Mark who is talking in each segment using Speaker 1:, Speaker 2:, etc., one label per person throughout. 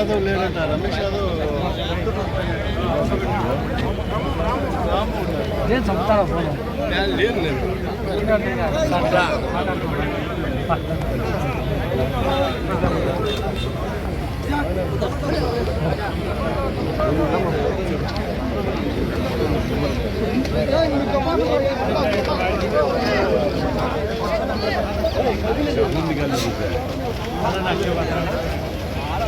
Speaker 1: యాదవ్ లేడంట రమేష్ యాదవ్
Speaker 2: నేను చంపుతాను ఫోన్
Speaker 1: లేదు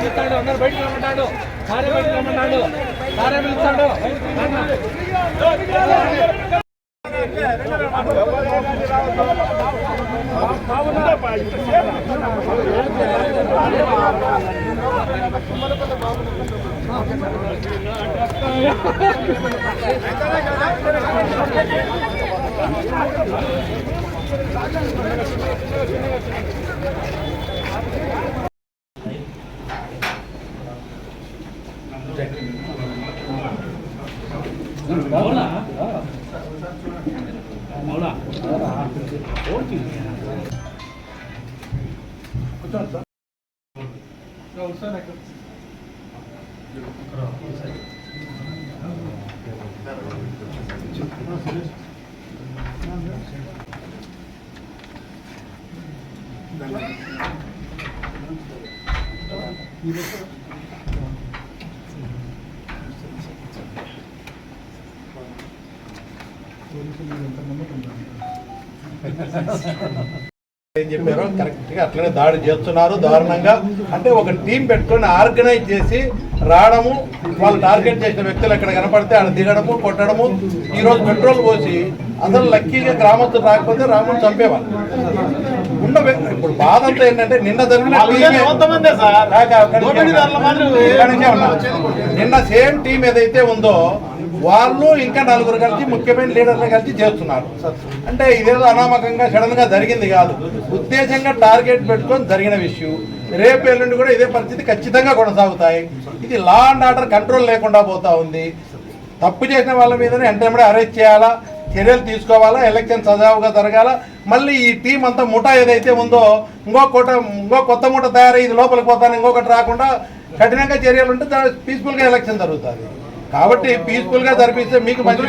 Speaker 2: పిలుస్తాడు అందరు బయటకు రమ్మంటాడు. సారే బయటకు రమ్మంటాడు. సారే పిలుస్తాడు. మౌలా మౌలా
Speaker 3: ఏం చెప్పారో? కరెక్ట్గా అట్లనే దాడి చేస్తున్నారు దారుణంగా. అంటే ఒక టీం పెట్టుకొని ఆర్గనైజ్ చేసి రావడము వాళ్ళు టార్గెట్ చేసిన వ్యక్తులు ఎక్కడ కనపడితే ఆడ దిగడము కొట్టడము ఈ రోజు పెట్రోల్ పోసి అసలు లక్కీగా గ్రామస్తులు రాకపోతే రాముడు చంపేవాళ్ళు. ఉన్న ఇప్పుడు బాధ అంతా ఏంటంటే నిన్న జరిగిన. నిన్న సేమ్ టీం ఏదైతే ఉందో వాళ్ళు ఇంకా నలుగురు కలిసి ముఖ్యమైన లీడర్లు కలిసి చేస్తున్నారు. అంటే ఇదేదో అనామకంగా సడన్గా జరిగింది కాదు. ఉద్దేశంగా టార్గెట్ పెట్టుకొని జరిగిన విషయం. రేపు ఎల్లుండి కూడా ఇదే పరిస్థితి ఖచ్చితంగా కొనసాగుతాయి. ఇది లా అండ్ ఆర్డర్ కంట్రోల్ లేకుండా పోతా ఉంది. తప్పు చేసిన వాళ్ళ మీదనే వెంటనే అరెస్ట్ చేయాలా? చర్యలు తీసుకోవాలా ఎలక్షన్ సజావుగా జరగాల మళ్ళీ ఈ టీం అంతా ముఠా ఏదైతే ఉందో ఇంకో కోట ఇంకో కొత్త ముఠ తయారై ఇది లోపలికి పోతాను ఇంకొకటి రాకుండా కఠినంగా చర్యలు ఉంటే పీస్ఫుల్గా ఎలక్షన్ జరుగుతుంది. కాబట్టి పీస్ఫుల్గా జరిపిస్తే మీకు మంచి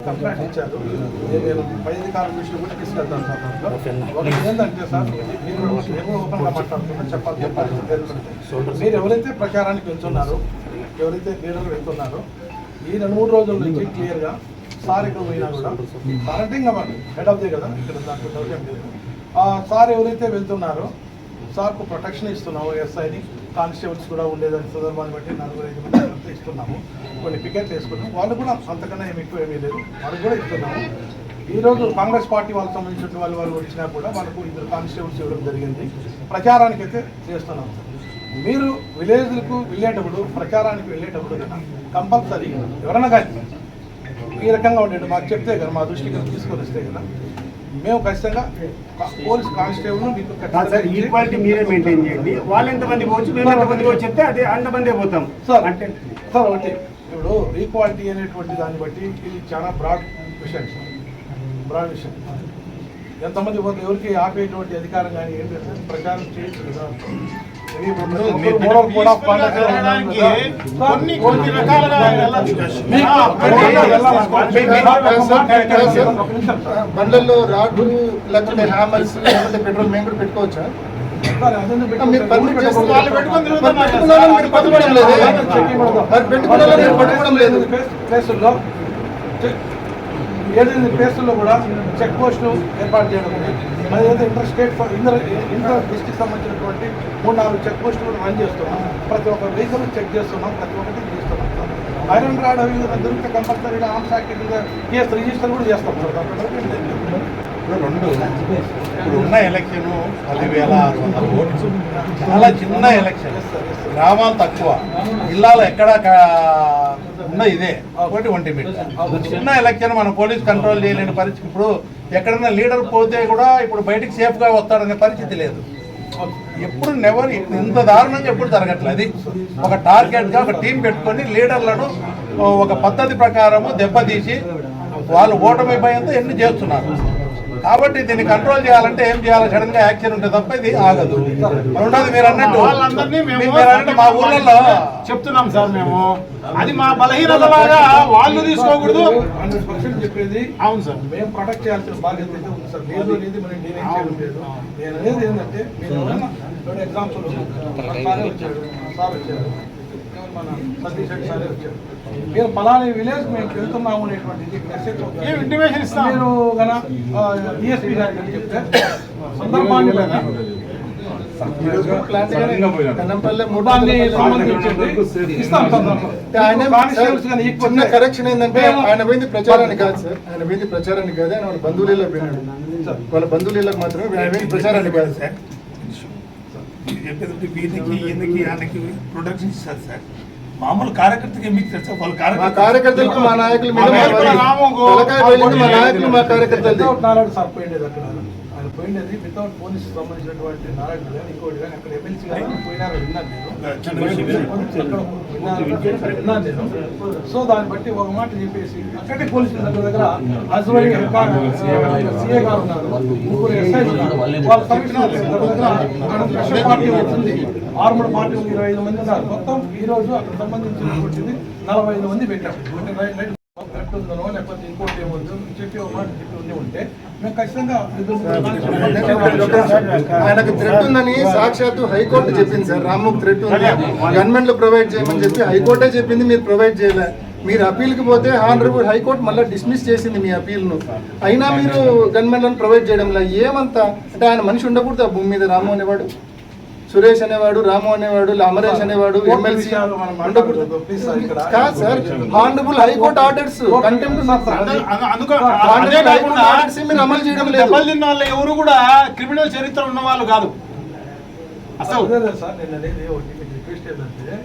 Speaker 4: కంప్లైంట్ ఇచ్చారు నేను కూడా తీసుకెళ్తాను సార్ దాంట్లో. ఒకటి ఏంటంటే సార్ మీరు మేము. ఓపెన్గా మాట్లాడుతున్నా చెప్పాలి చెప్పాలి మీరు ఎవరైతే ప్రచారానికి వెళ్తున్నారో ఎవరైతే లీడర్లు వెళ్తున్నారో ఈ రెండు మూడు రోజుల నుంచి క్లియర్గా సార్ ఇక్కడ పోయినా కూడా సార్ హెడ్ ఆఫ్ దే కదా ఇక్కడ దాంట్లో డౌట్ లేదు. ఆ సార్ ఎవరైతే వెళ్తున్నారో సార్కు ప్రొటెక్షన్ ఇస్తున్నాము ఎస్ఐని కానిస్టేబుల్స్ కూడా ఉండేదాని సందర్భాన్ని బట్టి నలుగురు ఐదు మంది ఇస్తున్నాము. కొన్ని పికెట్లు వేసుకున్నాం వాళ్ళు కూడా అంతకన్నా ఏమి ఎక్కువ ఏమీ లేదు. వాళ్ళు కూడా ఇస్తున్నాము. ఈ రోజు కాంగ్రెస్ పార్టీ వాళ్ళకి సంబంధించిన వాళ్ళు వాళ్ళు వచ్చినా కూడా వాళ్ళకు ఇద్దరు కానిస్టేబుల్స్ ఇవ్వడం జరిగింది. ప్రచారానికి అయితే చేస్తున్నాం మీరు విలేజ్లకు వెళ్ళేటప్పుడు ప్రచారానికి వెళ్ళేటప్పుడు కంపల్సరీ ఎవరైనా కానీ ఈ రకంగా ఉండేది మాకు చెప్తే కదా మా దృష్టికి తీసుకొని వస్తే కదా. మేము ఖచ్చితంగా పోలీస్ కానిస్టేబుల్ మీకు
Speaker 5: ఈక్వాలిటీ మీరే మెయింటైన్ చేయండి. వాళ్ళు ఎంతమంది పోవచ్చు మేము ఎంతమంది పోవచ్చు చెప్తే అదే అంతమందే పోతాం.
Speaker 4: సార్
Speaker 5: అంటే
Speaker 4: సార్ ఒకటి. ఇప్పుడు ఈక్వాలిటీ అనేటువంటి దాన్ని బట్టి ఇది చాలా బ్రాడ్ విషయం బ్రాడ్ విషయం. ఎంతమంది పోతే ఎవరికి ఆపేటువంటి అధికారం కానీ ఏం లేదు. సార్. ప్రచారం చేయొచ్చు కదా.
Speaker 3: కొన్ని కొన్ని రకాలుగా.
Speaker 6: బండ్లలో రాడ్లు లేకపోతే హ్యామర్స్ లేకపోతే పెట్రోల్ మేము కూడా పెట్టుకోవచ్చా?
Speaker 3: మీరు పర్మిట్ వాళ్ళు పెట్టుకొని
Speaker 4: పట్టుకోవడం లేదు. మరి పెట్టుకున్న పట్టుకోవడం లేదు. ఏడెనిమిది ప్లేసుల్లో కూడా చెక్ పోస్టులు ఏర్పాటు చేయడం మరి ఏదైతే inter state inter inter district సంబంధించినటువంటి మూడు నాలుగు చెక్ పోస్టులు కూడా రన్ చేస్తున్నాం. ప్రతి ఒక్క వెహికల్ చెక్ చేస్తున్నాం ప్రతి ఒక్కటి చేస్తున్నాం. ఐరన్ రాడ్ అవి దొరికితే కంపల్సరీగా ఆర్మ్స్ యాక్ట్ కేసు రిజిస్టర్ కూడా చేస్తాం. సార్ దాంట్లో
Speaker 3: రెండు ఇప్పుడు ఉన్న ఎలక్షన్ పదివేల ఆరు వందల ఓట్లు. చాలా చిన్న ఎలక్షన్. గ్రామాలు తక్కువ. జిల్లాలో ఎక్కడ ఉన్న ఇదే. ఒకటి ఒంటి చిన్న ఎలక్షన్ మనం పోలీస్ కంట్రోల్ చేయలేని పరిస్థితి. ఇప్పుడు ఎక్కడైనా లీడర్ పోతే కూడా ఇప్పుడు బయటికి సేఫ్గా వస్తాడనే పరిస్థితి లేదు. ఎప్పుడు నెవర్ ఇంత దారుణంగా ఎప్పుడు జరగట్లేదు. అది ఒక టార్గెట్గా ఒక టీం పెట్టుకొని లీడర్లను ఒక పద్ధతి ప్రకారము దెబ్బతీసి వాళ్ళు ఓటమి భయంతో ఎన్ని చేస్తున్నారు? కాబట్టి దీన్ని కంట్రోల్ చేయాలంటే ఏం చేయాలి సడన్గా యాక్షన్ ఉంటే తప్ప ఇది ఆగదు. రెండోది మీరు అన్నట్టు మీరు మా ఊళ్ళల్లో
Speaker 5: చెప్తున్నాం సార్ మేము. అది మా బలహీనత లాగా వాళ్ళు తీసుకోకూడదు.
Speaker 4: హండ్రెడ్ పర్సెంట్ చెప్పేది
Speaker 5: అవును సార్.
Speaker 4: మేము ప్రొటెక్ట్ చేయాల్సిన బాధ్యత అయితే ఉంది సార్. లేదు అనేది మనం నేనేం చేయడం లేదు. నేను అనేది ఏంటంటే మీరు ఎగ్జాంపుల్ సారే వచ్చాడు. మన సతీష్ రెడ్డి సారే వచ్చాడు మీరు పలానా విలేజ్ మేము వెళ్తున్నాము అనేటువంటిది మెసేజ్
Speaker 5: ఇస్తాం?
Speaker 4: మీరు గన డిఎస్పీ గారికి చెప్తే సందర్భాన్ని
Speaker 6: చిన్న కరెక్షన్ ఏంటంటే ఆయన పోయింది ప్రచారానికి కాదు సార్. ఆయన పోయింది ప్రచారానికి కాదు ఆయన వాళ్ళ బంధువులలో పోయినాడు. వాళ్ళ బంధువులకు మాత్రమే ఆయన పోయింది ప్రచారానికి కాదు సార్.
Speaker 7: చెప్పేది వీళ్ళకి ఈయనకి ఆయనకి ప్రొటెక్షన్ ఇస్తారు సార్. మామూలు కార్యకర్తకి మీకు తెలుసా? వాళ్ళ
Speaker 6: మా
Speaker 7: కార్యకర్త
Speaker 6: కార్యకర్తలకు మా నాయకుల
Speaker 5: మా నాయకుల
Speaker 6: మా
Speaker 4: వితౌట్ నాలెడ్జ్ సార్ పోయిండేది అక్కడ. ఆయన పోయిండేది వితౌట్ పోలీస్ సంబంధించినటువంటి నాలెడ్జ్ కానీ ఇంకోటి కానీ అక్కడ ఎమ్మెల్సీ కానీ పోయినారు విన్నాను నేను. విన్నాను నేను. సో దాన్ని బట్టి ఒక మాట చెప్పేసి అక్కడే పోలీసుల దగ్గర దగ్గర అజ్వరి సిఏ గారు ఉన్నారు. ముగ్గురు ఎస్ఐ ఉన్నారు. వాళ్ళ దగ్గర దగ్గర ఆర్మడ్ పార్టీ ఉంది ఇరవై ఐదు మంది ఉన్నారు. మొత్తం ఈ రోజు అక్కడ సంబంధించినటువంటిది నలభై ఐదు మంది పెట్టాం. అంటే రైట్ రైట్ కరెక్ట్ ఉందనో లేకపోతే ఇంకోటి ఏమొద్దు చెప్పి ఒక మాట చెప్పి ఉండి ఉంటే మేము ఖచ్చితంగా
Speaker 6: ఆయనకు థ్రెట్ ఉందని సాక్షాత్తు హైకోర్టు చెప్పింది సార్. రామ్మోహన్ థ్రెట్ ఉంది. గవర్నమెంట్లో ప్రొవైడ్ చేయమని చెప్పి హైకోర్టే చెప్పింది మీరు ప్రొవైడ్ చేయలే. మీరు అప్పీల్కి పోతే హానరబుల్ హైకోర్టు మళ్ళీ డిస్మిస్ చేసింది మీ అప్పీల్ను అయినా మీరు గవర్నమెంట్లను ప్రొవైడ్ చేయడంలో? ఏమంతా? అంటే ఆయన మనిషి ఉండకూడదు ఆ భూమి మీద రాము అనేవాడు. సురేష్ అనేవాడు రాము అనేవాడు అమరేష్ అనేవాడు ఎమ్మెల్సీ. కాదు సార్ హానరబుల్ హైకోర్టు ఆర్డర్స్ అమలు చేయడం లేదు.
Speaker 5: ఎవరు కూడా క్రిమినల్ చరిత్ర ఉన్న వాళ్ళు కాదు. అసలు
Speaker 4: సార్ నేను అనేది ఒకటి రిక్వెస్ట్ ఏంటంటే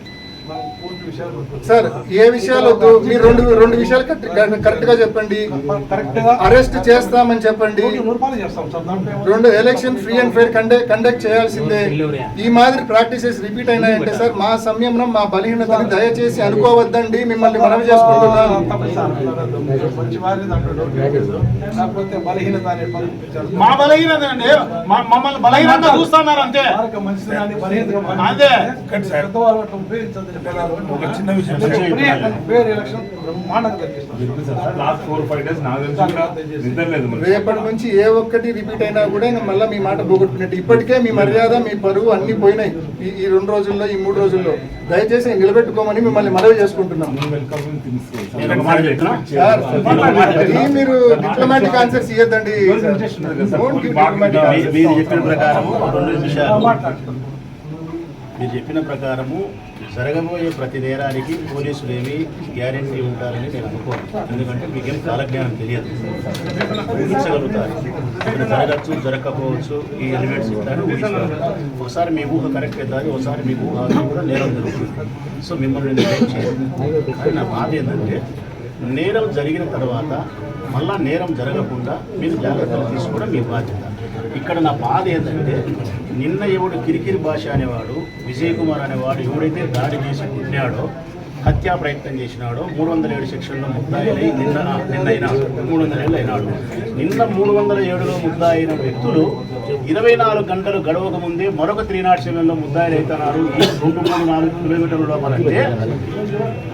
Speaker 6: సార్ ఏ విషయాలు వద్దు? మీరు రెండు రెండు విషయాలు కరెక్ట్గా చెప్పండి.
Speaker 4: కరెక్ట్గా
Speaker 6: అరెస్ట్ చేస్తామని చెప్పండి. రెండు election free and fair conduct చేయాల్సిందే. ఈ మాదిరి ప్రాక్టీసెస్ రిపీట్ అయినాయంటే సార్ మా సంయమనం మా బలహీనతని దయచేసి అనుకోవద్దండి. మిమ్మల్ని మనవి చేసుకుంటున్నాను.
Speaker 5: మా బలహీనత అండి. మమ్మల్ని బలహీనంగా చూస్తున్నారు అంతే.
Speaker 4: వారికి
Speaker 7: ఒక చిన్న విషయం
Speaker 4: ఫ్రీ అండ్ ఫెయిర్ ఎలక్షన్ బ్రహ్మాండంగా తగ్గిస్తాం
Speaker 8: లాస్ట్ ఫోర్ ఫైవ్ డేస్ నాకు తెలిసి కూడా నిద్ర లేదు మరి.
Speaker 6: రేపటి నుంచి ఏ ఒక్కటి రిపీట్ అయినా కూడా ఇంకా మళ్ళీ మీ మాట పోగొట్టుకున్నట్టు ఇప్పటికే మీ మర్యాద మీ పరువు అన్ని పోయినాయి. ఈ ఈ రెండు రోజుల్లో ఈ మూడు రోజుల్లో. దయచేసి నిలబెట్టుకోమని మిమ్మల్ని మనవి చేసుకుంటున్నాం. మీరు డిప్లొమాటిక్ ఆన్సర్స్ ఇవ్వద్దండి.
Speaker 9: మీరు చెప్పిన ప్రకారము మీరు చెప్పిన ప్రకారము జరగబోయే ప్రతి నేరానికి పోలీసులు ఏమి గ్యారంటీ ఉంటారని నేను అనుకోను. ఎందుకంటే మీకేం కాలజ్ఞానం తెలియదు. ఊహించగలుగుతారు. ఇక్కడ జరగచ్చు జరగకపోవచ్చు ఈ ఎలిమెంట్స్ ఇట్లని ఊహించగలరు ఒకసారి మీ ఊహ కరెక్ట్ అవుతుంది ఒకసారి మీ ఊహ కూడా నేరం జరుగుతుంది. సో మిమ్మల్ని నేను కానీ నా బాధ ఏంటంటే నేరం జరిగిన తర్వాత మళ్ళా నేరం జరగకుండా మీరు జాగ్రత్తలు తీసుకోవడం మీ బాధ్యత. ఇక్కడ నా బాధ ఏంటంటే నిన్న ఎవడు కిరికిరి భాష అనేవాడు విజయ్ కుమార్ అనేవాడు ఎవడైతే దాడి చేసి పుట్టినాడో హత్యా ప్రయత్నం చేసినాడో మూడు వందల ఏడు సెక్షన్లో ముద్దాయిలై నిన్న నిన్న మూడు వందల ఏళ్ళు అయినాడు నిన్న మూడు వందల ఏడులో ముద్దాయిన వ్యక్తులు ఇరవై నాలుగు గంటలు గడవక ముందే మరొక త్రీ నాట్ సెవెన్లో ముద్దాయిలు అవుతున్నారు రెండు మూడు నాలుగు కిలోమీటర్ల లోపలంటే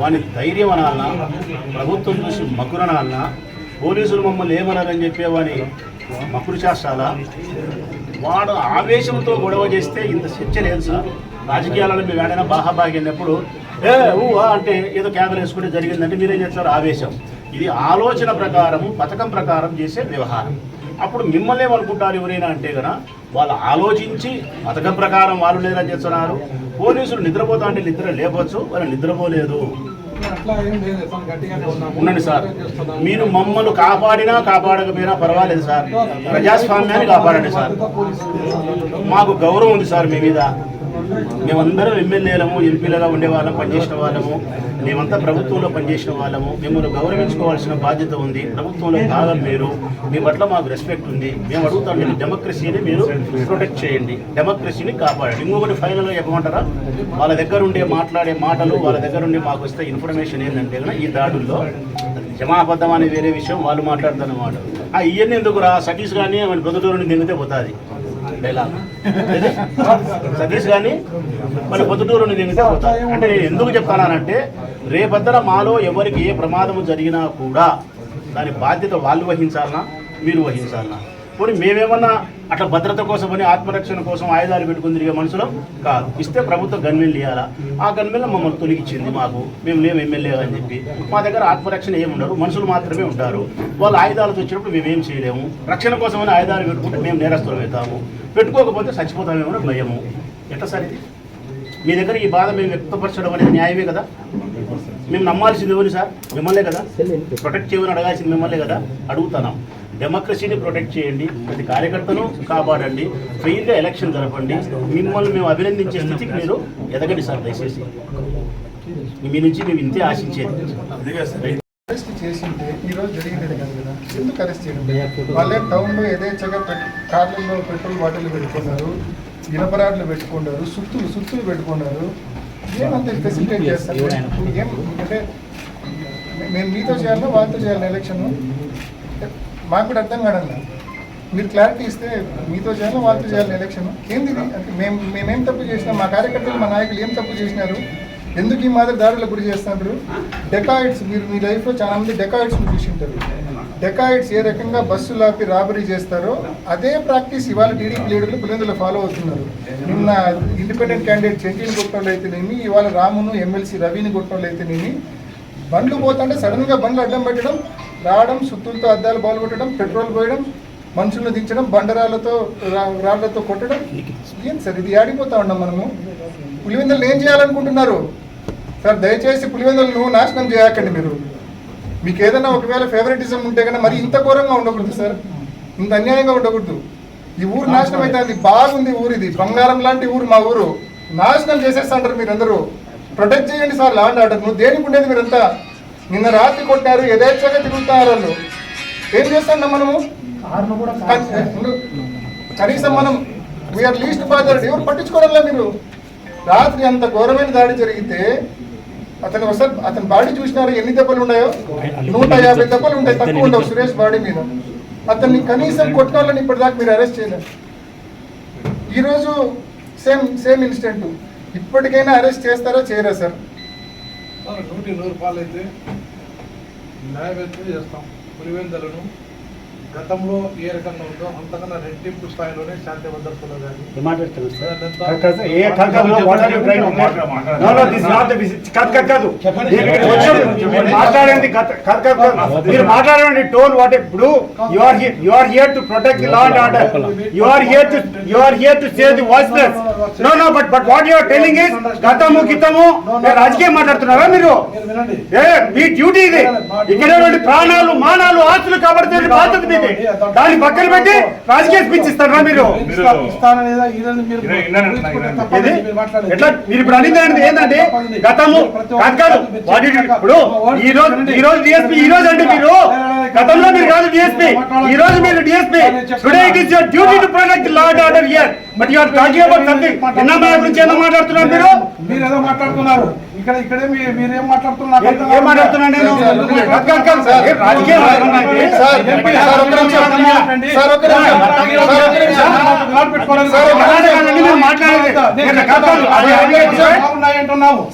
Speaker 9: వాని ధైర్యం అనాలన్నా ప్రభుత్వం చూసి మకురనాలన్నా పోలీసులు మమ్మల్ని ఏమనాలని చెప్పే వాని మకురు చేస్తాలా వాడు ఆవేశంతో గొడవ చేస్తే ఇంత చర్చ లేదు సార్. రాజకీయాలలో మేము ఏడైనా బాహాబాగి ఏ ఊ అంటే ఏదో కేకలు వేసుకుంటే జరిగిందంటే మీరేం చేస్తారు? ఆవేశం. ఇది ఆలోచన ప్రకారము పథకం ప్రకారం చేసే వ్యవహారం. అప్పుడు మిమ్మల్ని ఏమనుకుంటారు ఎవరైనా అంటే కదా వాళ్ళు ఆలోచించి పథకం ప్రకారం వాళ్ళు లేదా చేస్తున్నారు. పోలీసులు నిద్రపోతా అంటే నిద్ర లేపచ్చు వాళ్ళు నిద్రపోలేదు. ఉండండి సార్. మీరు మమ్మల్ని కాపాడినా కాపాడకపోయినా పర్వాలేదు సార్. ప్రజాస్వామ్యాన్ని కాపాడండి సార్. మాకు గౌరవం ఉంది సార్ మీ మీద. మేమందరం ఎమ్మెల్యేలము ఎంపీలుగా ఉండేవాళ్ళం పనిచేసిన వాళ్ళము. మేమంతా ప్రభుత్వంలో పనిచేసిన వాళ్ళము. మిమ్మల్ని గౌరవించుకోవాల్సిన బాధ్యత ఉంది. ప్రభుత్వంలో భాగం మీరు. మీ పట్ల మాకు రెస్పెక్ట్ ఉంది. మేము అడుగుతాం మీరు డెమోక్రసీని మీరు ప్రొటెక్ట్ చేయండి. డెమోక్రసీని కాపాడండి. ఇంకొకటి ఫైనల్గా చెప్పమంటారా? వాళ్ళ దగ్గర ఉండే మాట్లాడే మాటలు వాళ్ళ దగ్గర ఉండి మాకు వస్తే ఇన్ఫర్మేషన్ ఏంటంటే ఈ దాడుల్లో జమాబద్ధం అనే వేరే విషయం వాళ్ళు మాట్లాడుతున్నమాట ఆ ఇవన్నీ ఎందుకు రా సతీష్ కానీ మన పొద్దుటూరుని దిగితే పోతుంది. డైలాగ్. సతీష్ కానీ మన పొద్దుటూరుని దిగితే అంటే ఎందుకు చెప్తానంటే రేపద్దర మాలో ఎవరికి ఏ ప్రమాదం జరిగినా కూడా దాని బాధ్యత వాళ్ళు వహించాలనా మీరు వహించాలనా? పోనీ మేమేమన్నా అట్లా భద్రత కోసం అని ఆత్మరక్షణ కోసం ఆయుధాలు పెట్టుకుని తిరిగే మనుషులం కాదు. ఇస్తే ప్రభుత్వం గన్మెన్లు ఇవ్వాలా ఆ గన్మెన్లు మమ్మల్ని తొలగించింది మాకు. మేము లేము ఎమ్మెల్యే అని చెప్పి. మా దగ్గర ఆత్మరక్షణ ఏమి ఉండరు మనుషులు మాత్రమే ఉంటారు. వాళ్ళు ఆయుధాలతో వచ్చినప్పుడు మేమేం చేయలేము. రక్షణ కోసం అని ఆయుధాలు పెట్టుకుంటే మేము నేరస్తులం అవుతాము. పెట్టుకోకపోతే చచ్చిపోతామేమో భయము. ఎట్లా సార్ ఇది? మీ దగ్గర ఈ బాధ మేము వ్యక్తపరచడం అనేది న్యాయమే కదా? మేము నమ్మాల్సింది ఎవరు సార్? మిమ్మల్నే కదా? ప్రొటెక్ట్ చేయమని అడగాల్సింది మిమ్మల్నే కదా? అడుగుతున్నాం. డెమోక్రసీని ప్రొటెక్ట్ చేయండి ప్రతి కార్యకర్తను కాపాడండి ఫ్రీగా ఎలక్షన్ జరపండి. మిమ్మల్ని మేము అభినందించే స్థితికి మీరు ఎదగండి సార్ దయచేసి. మీ నుంచి మేము ఇంతే ఆశించేది.
Speaker 6: అరెస్ట్ చేసింటే ఈ రోజు జరిగింది కాదు కదా. ఎందుకు అరెస్ట్ చేయడం? వాళ్ళే టౌన్లో యథేచ్ఛగా పెట్- కార్లలో పెట్రోల్ బాటిల్ పెట్టుకున్నారు ఇనపరాడ్లు పెట్టుకున్నారు సుత్తులు సుత్తులు పెట్టుకున్నారు. ఏమంత ఫెసిలిటేట్ చేస్తారు? ఏం అంటే మేము మీతో చేయాలా వాళ్ళతో చేయాలి ఎలక్షన్? మాకు కూడా అర్థం కాదన్న మీరు క్లారిటీ ఇస్తే మీతో చేయాలా వాళ్ళతో చేయాలి ఎలక్షన్ ఏంది? అంటే మేము మేమేం తప్పు చేసినాం మా కార్యకర్తలు మా నాయకులు ఏం తప్పు చేసినారు? ఎందుకు ఈ మాదిరి దాడులకు గురి చేస్తున్నారు? డెకాయిడ్స్ మీరు మీ లైఫ్లో చాలా మంది డెకాయిడ్స్ చూసి ఉంటారు డెకాయిడ్స్ ఏ రకంగా బస్సులు ఆపి రాబరీ చేస్తారో అదే ప్రాక్టీస్ ఇవాళ టీడీపీ లీడర్లు పులిందులు ఫాలో అవుతున్నారు. నిన్న ఇండిపెండెంట్ క్యాండిడేట్ చెంటిని కొట్టడం అయితేనేమి ఇవాళ రామును ఎమ్మెల్సీ రవిని కొట్టడం అయితేనేమి బండ్లు పోతుంటే సడన్గా బండ్లు అడ్డం పెట్టడం రావడం సుత్తులతో అద్దాలు బాల్ కొట్టడం పెట్రోల్ పోయడం మనుషులను దించడం బండరాళ్ళతో రా- రాళ్ళతో కొట్టడం ఏం సార్? ఇది ఆడిపోతా ఉన్నాం మనము. పులివెందులు ఏం చేయాలనుకుంటున్నారు? సార్ దయచేసి పులివెందులను నాశనం చేయకండి మీరు. మీకు ఏదైనా ఒకవేళ ఫేవరెటిజం ఉంటే కన్నా మరి ఇంత ఘోరంగా ఉండకూడదు సార్. ఇంత అన్యాయంగా ఉండకూడదు. ఈ ఊరు నాశనం అయితే బాగుంది ఊరు ఇది. బంగారం లాంటి ఊరు మా ఊరు. నాశనం చేసేస్తాంటారు మీరందరూ. ప్రొటెక్ట్ చేయండి సార్ లాండ్ ఆర్డర్ నువ్వు దేనికి ఉండేది మీరంతా? నిన్న రాత్రి కొట్టారు యథేచ్ఛగా తిరుగుతున్నారు వాళ్ళు ఏం చేస్తాం మనము. కనీసం మనం వీఆర్ లీస్ట్ బాధ్యత ఎవరు పట్టించుకోవడంలా మీరు? రాత్రి అంత ఘోరమైన దాడి జరిగితే అతను ఒకసారి అతని బాడీ చూసినారు? ఎన్ని దెబ్బలు ఉన్నాయో? నూట యాభై దెబ్బలు ఉంటాయి తక్కువ ఉండవు సురేష్ బాడీ మీద. అతన్ని కనీసం కొట్టిన వాళ్ళని ఇప్పటిదాకా మీరు అరెస్ట్ చేయలేరు ఈరోజు సేమ్ సేమ్ ఇన్సిడెంట్ ఇప్పటికైనా అరెస్ట్ చేస్తారా చేయరా సార్
Speaker 4: నూటి నూరు రూపాయలు అయితే న్యాయవేత్తలు చేస్తాం. పులివెందలను గతంలో ఏ రకంగా ఉందో అంతకన్నా రెట్టింపు స్థాయిలోనే శాంతి భద్రతలో కానీ.
Speaker 5: మీరు మాట్లాడండి. మీరు టోన్ వాట్ ఇప్పుడు you are here you are here to protect the law and order you are here to you are here to save the voiceless no no but but what you are telling is గతము రాజకీయం మాట్లాడుతున్నారా మీరు? ఏ మీ duty ఇది. ఇక్కడ ప్రాణాలు మానాలు ఆస్తులు కాబట్టి బాధ్యత మీది. దాన్ని పక్కన పెట్టి రాజకీయ స్పీచ్ ఇస్తారా మీరు?
Speaker 4: మీరు.
Speaker 5: ఎట్లా? ఇప్పుడు ఏంటి- ఏంటంటే గతము కాదు ఇప్పుడు ఈ రోజు ఈ రోజు డిఎస్పీ ఈ రోజు అంటే మీరు. గతంలో మీరు కాదు డిఎస్పీ ఈ రోజు మీరు DSP today it is your duty to protect law and order here but you are talking about something ఎన్నమా గురించి ఏమో మాట్లాడుతున్నారు మీరు
Speaker 4: మీరు ఏదో మాట్లాడుతున్నారు ఇక్కడ ఇక్కడే మీ- మీరు ఏం మాట్లాడుతున్నారు
Speaker 5: ఏం-. మాట్లాడుతున్నాను నేను? రాజకీయం?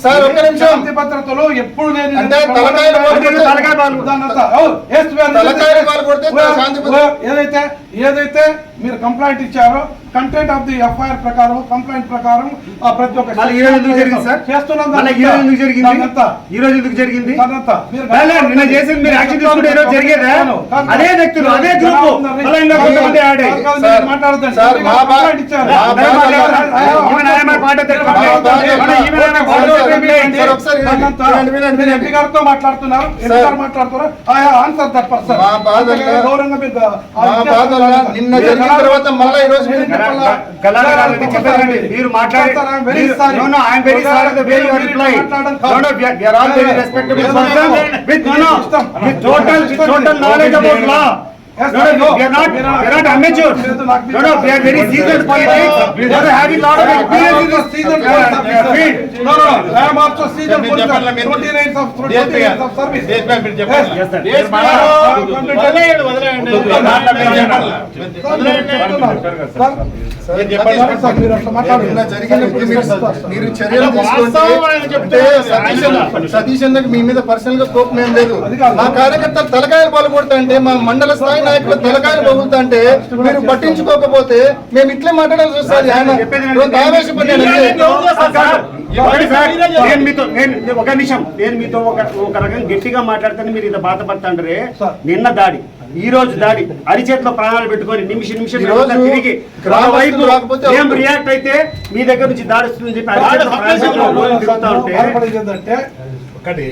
Speaker 6: సార్, ఒక్క నిమిషం.
Speaker 5: మీరు
Speaker 4: భద్రతలు ఎప్పుడు
Speaker 5: మీరు
Speaker 4: ఏదైతే ఏదైతే మీరు కంప్లైంట్ ఇచ్చారో కంటెంట్ ఆఫ్ ది ఎఫ్ఐఆర్ ప్రకారం కంప్లైంట్ ప్రకారం ఆ ప్రతి ఒక్క.
Speaker 5: అదే వ్యక్తులు అదే గ్రూప్.
Speaker 4: ఎంపీ గారితో మాట్లాడుతున్నారు. ఎంపీ గారు మాట్లాడుతున్నారు. ఆయా ఆన్సర్ దట్ పర్సన్ గౌరవంగా.
Speaker 6: నిన్న జరిగిన తర్వాత మళ్ళా ఈ రోజు
Speaker 4: మీరు
Speaker 6: మీరు
Speaker 4: చెప్పాలా?
Speaker 5: కళా గారు చెప్పారండి మీరు మాట్లాడే
Speaker 4: Sir, I'm very
Speaker 5: మీరు-
Speaker 4: sorry.
Speaker 5: no no I am very
Speaker 4: Sir,
Speaker 5: sorry the way you are
Speaker 4: మీరు
Speaker 5: replying
Speaker 4: మాట్లాడడం
Speaker 5: no no we are, we are all very respectable person with no no with total with total knowledge about law
Speaker 4: Yes,
Speaker 5: no, no,
Speaker 4: no.
Speaker 5: we are not, we are not amateurs. No, no, we are very seasoned politics. We are having lot of experience in this
Speaker 4: seasoned
Speaker 5: uh,
Speaker 4: police
Speaker 5: uh,
Speaker 4: officer.
Speaker 5: field.
Speaker 4: No, no, no. I am also police.
Speaker 3: మీరు?
Speaker 4: 20 years of- 20
Speaker 3: DSP
Speaker 4: years of service.
Speaker 3: మీరు చెప్పాలా?
Speaker 5: Yes, sir.
Speaker 4: Yes, sir.
Speaker 3: వదిలేయండి, వదిలేయండి. మీరు చెప్పాలా? చెప్పండి.
Speaker 6: జరిగినప్పుడు చర్యలు తీసుకుంటే సతీష్ అన్న- సతీష్ అన్నకి మీ మీద పర్సనల్గా కోపం ఏం లేదు. మా కార్యకర్తలు తలకాయలు పలుకొడతా అంటే మా మండల స్థాయి నాయకులు తలకాయలు పగులుతా అంటే మీరు పట్టించుకోకపోతే మేము ఇట్లే మాట్లాడాల్సి వస్తుంది ఆయన ఆవేశపడ్డాడు అంతే.
Speaker 5: నేను మీతో నేను ఒక నిమిషం. నేను మీతో ఒక ఒక రకంగా గట్టిగా మాట్లాడితే మీరు ఇంత బాధపడతాండ్రే. నిన్న దాడి ఈ రోజు దాడి అరిచేతిలో ప్రాణాలు పెట్టుకొని నిమిషం నిమిషం తిరిగి ఏం రియాక్ట్ అయితే మీ దగ్గర నుంచి దాడి వస్తుందని చెప్పి అరిచేతిలో ప్రాణాలు పెట్టుకొని తిరుగుతా ఉంటే
Speaker 4: బాధపడేది ఏంటంటే
Speaker 3: ఒకటి.